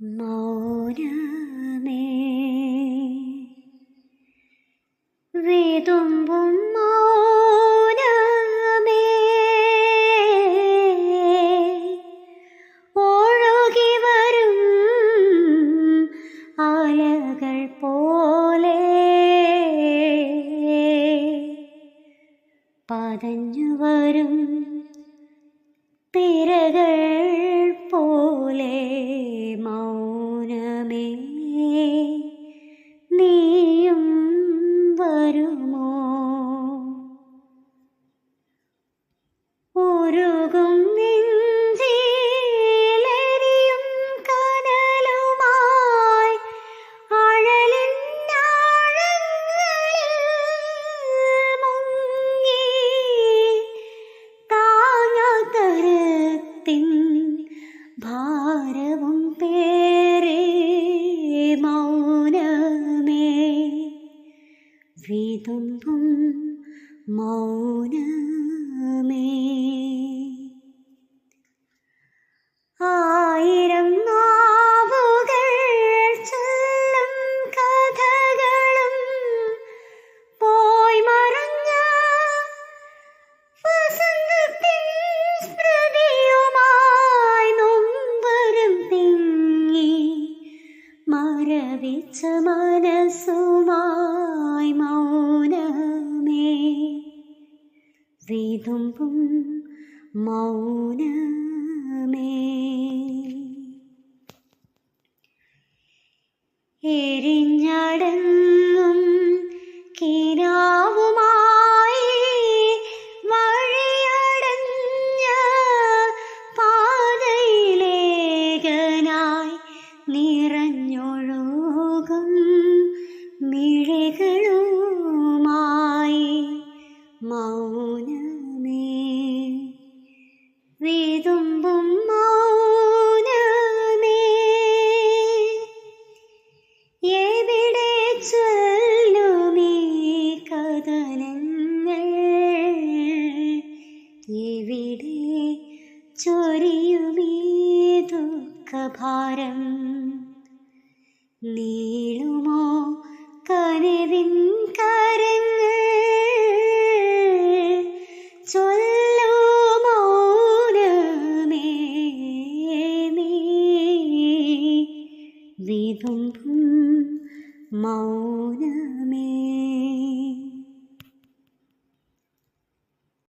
മൗനമേ വിതുമ്പും വരും പതഞ്ഞു വരും തിരകൾ പോലെ. ഭാരവും പേരേ മൗനമേ. വിതുമ്പും മൗനമേ മരവിച്ച മനസ്സുമായി മൗനമേ. വിതുമ്പും മൗനമേ. എരിഞ്ഞടങ്ങും കിനാവുമായി വിതുമ്പും മൗനമേ. എവിടെ ചൊല്ലുമേ കഥനങ്ങൾ? എവിടെ ചൊരിയുമേ ദുഃഖഭാരം? നീളുമോ കനവിൻ thông màu đa mê